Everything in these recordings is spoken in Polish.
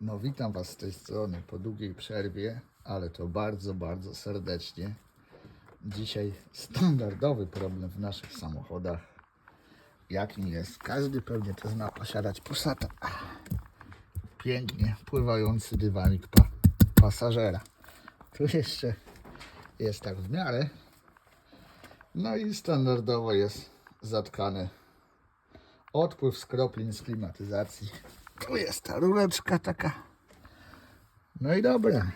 No witam Was z tej strony po długiej przerwie, ale to bardzo, bardzo serdecznie. Dzisiaj standardowy problem w naszych samochodach, jakim jest, każdy pewnie to zna posiadać Passata. Pięknie pływający dywanik pa pasażera. Tu jeszcze jest tak w miarę. No i standardowo jest zatkany odpływ skroplin z klimatyzacji. Tu jest ta rureczka taka. No i dobra.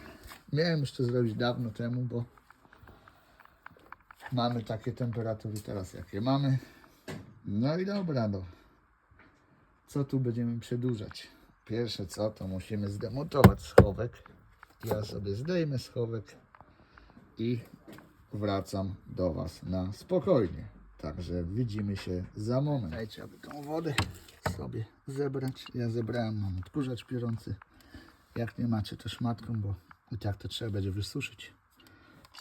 Miałem już to zrobić dawno temu, bo mamy takie temperatury teraz, jakie mamy. No i dobra, no. Co tu będziemy przedłużać? Pierwsze co, to musimy zdemontować schowek. Ja sobie zdejmę schowek i wracam do Was na spokojnie. Także widzimy się za moment. Dajcie, aby tą wodę sobie zebrać. Ja zebrałem, mam odkurzacz piorący. Jak nie macie, to szmatką, bo i tak to trzeba będzie wysuszyć.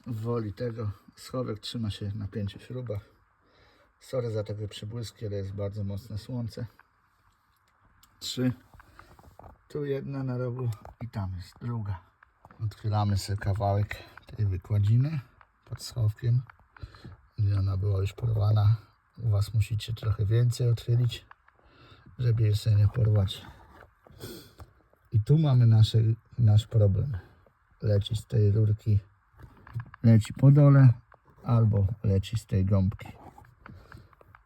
Woli tego schowek trzyma się na pięciu śrubach. Sorry za takie przybłyski, ale jest bardzo mocne słońce. Trzy. Tu jedna na rogu i tam jest druga. Odchylamy sobie kawałek tej wykładziny pod schowkiem, gdzie ona była już porwana. U Was musicie trochę więcej odchylić, żeby je sobie nie porwać. I tu mamy nasze, nasz problem. Leci z tej rurki, leci po dole, albo leci z tej gąbki.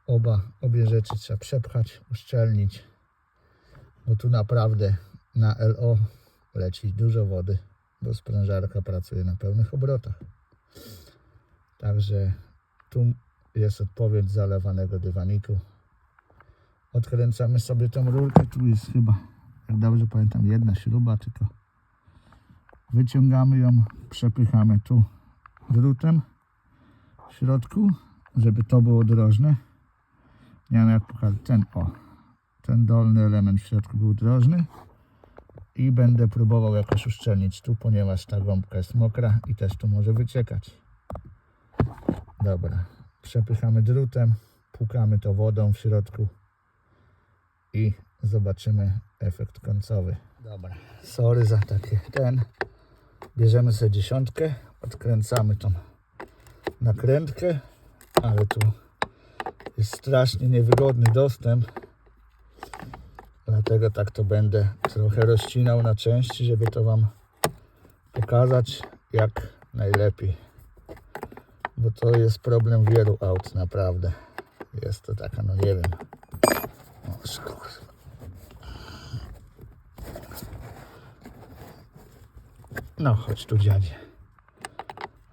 Oba, obie rzeczy trzeba przepchać, uszczelnić, bo tu naprawdę na LO leci dużo wody, bo sprężarka pracuje na pełnych obrotach. Także tu jest odpowiedź zalewanego dywaniku. Odkręcamy sobie tą rurkę. Tu jest chyba, jak dobrze pamiętam, jedna śruba, tylko wyciągamy ją, przepychamy tu drutem w środku, żeby to było drożne. Nie wiem jak pokazać. Ten o, ten dolny element w środku był drożny i będę próbował jakoś uszczelnić tu, ponieważ ta gąbka jest mokra i też tu może wyciekać. Dobra, przepychamy drutem, pukamy to wodą w środku i zobaczymy efekt końcowy. Dobra, sorry za takie ten. Bierzemy sobie dziesiątkę, odkręcamy tą nakrętkę, ale tu jest strasznie niewygodny dostęp. Dlatego tak to będę trochę rozcinał na części, żeby to Wam pokazać jak najlepiej. Bo to jest problem wielu aut, naprawdę. Jest to taka, no nie wiem. O, skurwa. No, chodź tu dziadzie.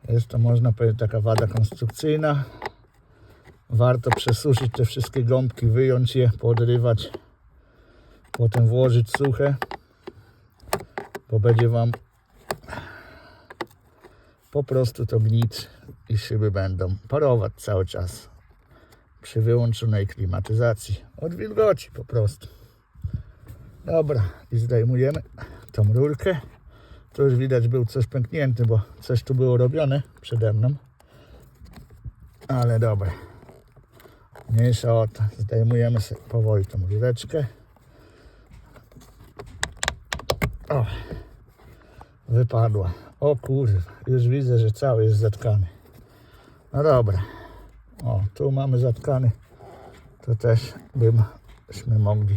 Jest to, można powiedzieć, taka wada konstrukcyjna. Warto przesuszyć te wszystkie gąbki, wyjąć je, podrywać, potem włożyć suche, bo będzie Wam po prostu to gnić i szyby będą parować cały czas przy wyłączonej klimatyzacji. Od wilgoci po prostu. Dobra, i zdejmujemy tą rurkę. Tu już widać był coś pęknięty, bo coś tu było robione przede mną. Ale dobra. Mniejsza o to. Zdejmujemy sobie powoli tą rureczkę. O, wypadła. O kurwa, już widzę, że cały jest zatkany. No dobra. O, tu mamy zatkany. To też byśmy mogli.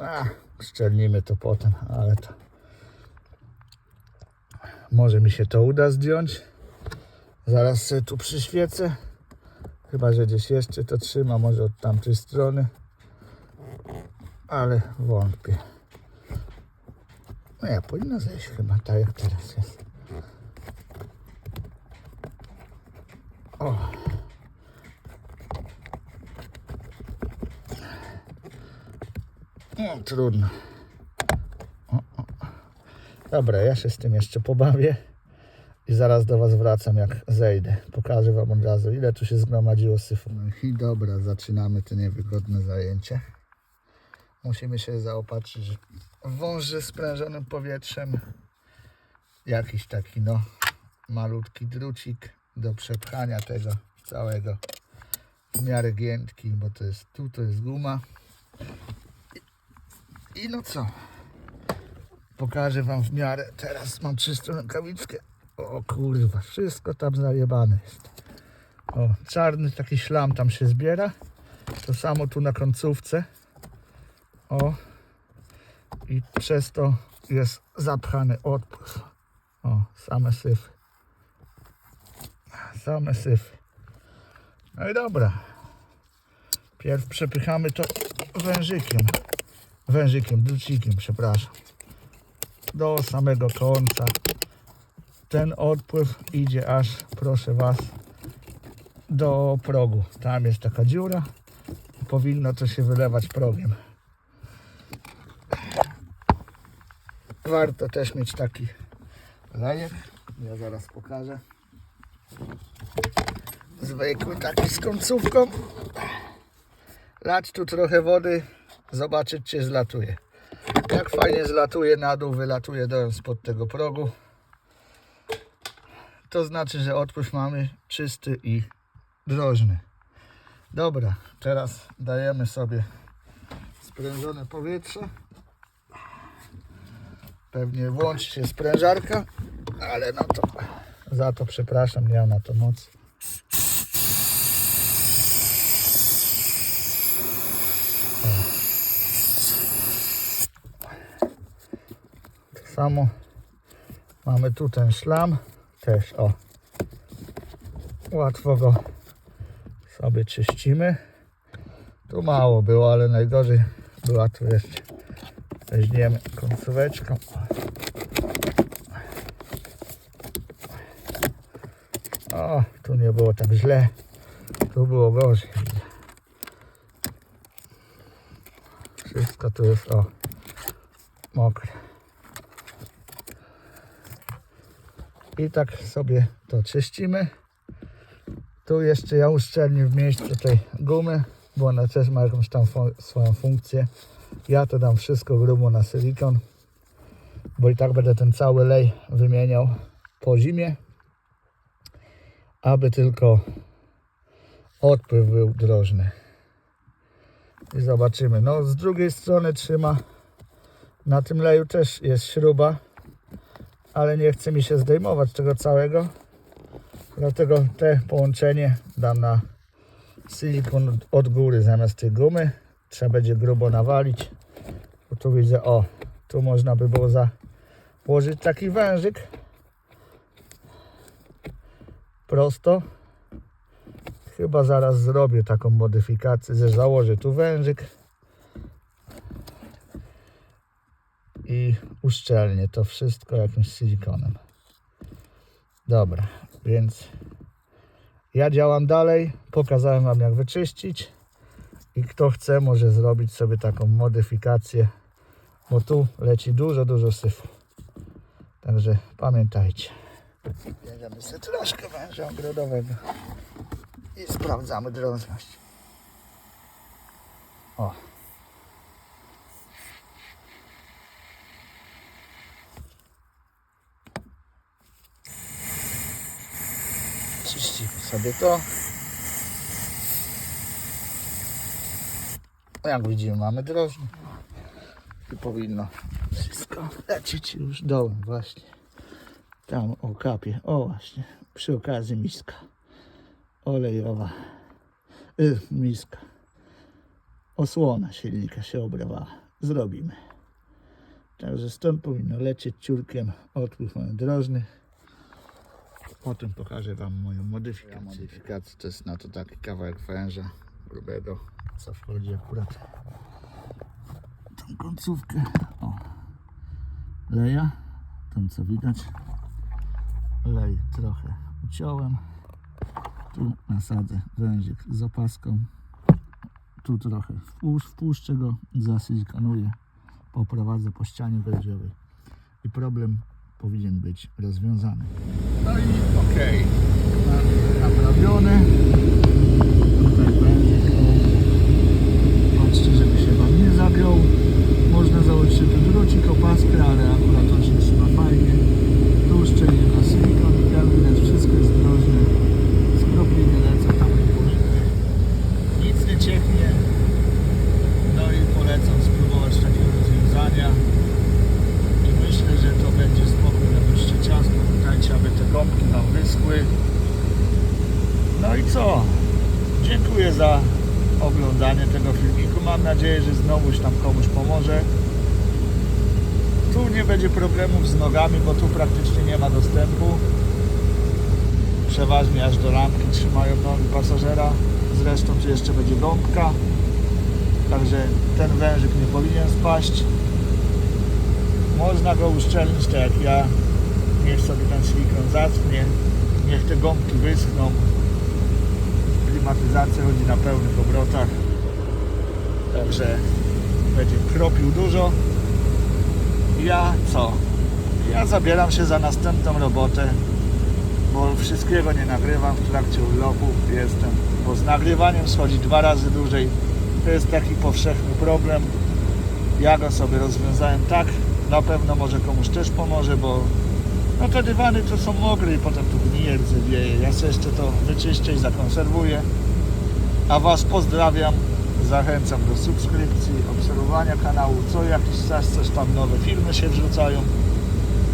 A, szczelnimy to potem, ale to. Może mi się to uda zdjąć. Zaraz sobie tu przyświecę. Chyba, że gdzieś jeszcze to trzyma, może od tamtej strony. Ale wątpię. No ja powinno zejść chyba tak jak teraz jest. O. No, trudno. O, o. Dobra, ja się z tym jeszcze pobawię i zaraz do Was wracam jak zejdę. Pokażę Wam od razu ile tu się zgromadziło syfu. No i dobra, zaczynamy te niewygodne zajęcie. Musimy się zaopatrzyć w wąży sprężonym powietrzem. Jakiś taki no malutki drucik do przepchania tego całego w miarę giętki, bo to jest tu, to jest guma. I, no co? Pokażę wam w miarę. Teraz mam czystą rękawiczkę. O kurwa, wszystko tam zajebane jest. O, czarny taki szlam tam się zbiera. To samo tu na końcówce. O. I przez to jest zapchany odpływ. O, same syfy. Same syfy. No i dobra. Pierw przepychamy to wężykiem. Wężykiem, drucikiem, przepraszam. Do samego końca. Ten odpływ idzie aż, proszę Was, do progu. Tam jest taka dziura. Powinno to się wylewać progiem. Warto też mieć taki lejek. Ja zaraz pokażę. Zwykły taki z końcówką. Lać tu trochę wody, zobaczyć czy zlatuje. Jak fajnie zlatuje na dół, wylatuje do spod tego progu. To znaczy, że odpływ mamy czysty i drożny. Dobra, teraz dajemy sobie sprężone powietrze. Pewnie włączy się sprężarka, ale no to za to przepraszam, nie na to mocy. Samo. Mamy tu ten szlam też o. Łatwo go sobie czyścimy. Tu mało było, ale najgorzej była tu jeszcze. Weźmiemy końcóweczką. O, tu nie było tak źle. Tu było gorzej. Wszystko tu jest o mokre i tak sobie to czyścimy. Tu jeszcze ja uszczelnię w miejscu tej gumy, bo ona też ma jakąś tam swoją funkcję. Ja to dam wszystko grubo na silikon, bo i tak będę ten cały lej wymieniał po zimie, aby tylko odpływ był drożny. I zobaczymy. No z drugiej strony trzyma, na tym leju też jest śruba, ale nie chce mi się zdejmować tego całego. Dlatego te połączenie dam na silikon od- góry zamiast tej gumy. Trzeba będzie grubo nawalić. Bo tu widzę, o, tu można by było założyć taki wężyk. Prosto. Chyba zaraz zrobię taką modyfikację, że założę tu wężyk. I uszczelnię to wszystko jakimś silikonem. Dobra, więc ja działam dalej. Pokazałem Wam jak wyczyścić i kto chce może zrobić sobie taką modyfikację, bo tu leci dużo, dużo syfu. Także pamiętajcie. Bierzemy sobie troszkę węża ogrodowego i sprawdzamy drożność. O. Czyścimy sobie to. Jak widzimy mamy drożdżę. I powinno wszystko lecieć już dołem właśnie. Tam o kapie. O właśnie. Przy okazji miska. Olejowa. Y, miska. Osłona silnika się obrywała. Zrobimy. Także stąd powinno lecieć ciurkiem odpływ mamy drożny. Potem pokażę Wam moją modyfikację. Modyfikacja to jest na to taki kawałek węża grubego, co wchodzi akurat tą końcówkę. O, leja, ten co widać. Lej trochę uciąłem. Tu nasadzę wężyk z opaską. Tu trochę wpusz, wpuszczę go, zasilikonuję, poprowadzę po ścianie wężowej i problem powinien być rozwiązany. No i okej, mamy naprawione. Tutaj wężyk, o. patrzcie, żeby się Wam nie zagiął. Można założyć tylko drucik, opaskę, ale akurat on się trzyma fajnie. Tu uszczelnie na silikon, gabinet, wszystko jest drożne. Skropliny lecą tam nie może. Nic nie cieknie. No i polecam spróbować takiego rozwiązania. I mam nadzieję, że znowuż tam komuś pomoże. Tu nie będzie problemów z nogami, bo tu praktycznie nie ma dostępu. Przeważnie aż do lampki trzymają nogi pasażera. Zresztą tu jeszcze będzie gąbka. Także ten wężyk nie powinien spaść. Można go uszczelnić tak jak ja. Niech sobie ten silikon zaschnie. Niech te gąbki wyschną. Klimatyzacja chodzi na pełnych obrotach. Także będzie kropił dużo. Ja co? Ja zabieram się za następną robotę, bo wszystkiego nie nagrywam w trakcie urlopu. Jestem, bo z nagrywaniem schodzi dwa razy dłużej. To jest taki powszechny problem. Ja go sobie rozwiązałem tak. Na pewno może komuś też pomoże, bo no te dywany to są mokre i potem tu gnije, rdzewieje. Ja sobie jeszcze to wyczyszczę i zakonserwuję. A Was pozdrawiam. Zachęcam do subskrypcji, obserwowania kanału. Co jakiś czas coś tam nowe filmy się wrzucają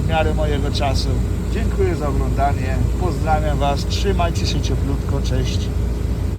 w miarę mojego czasu. Dziękuję za oglądanie. Pozdrawiam Was. Trzymajcie się cieplutko. Cześć.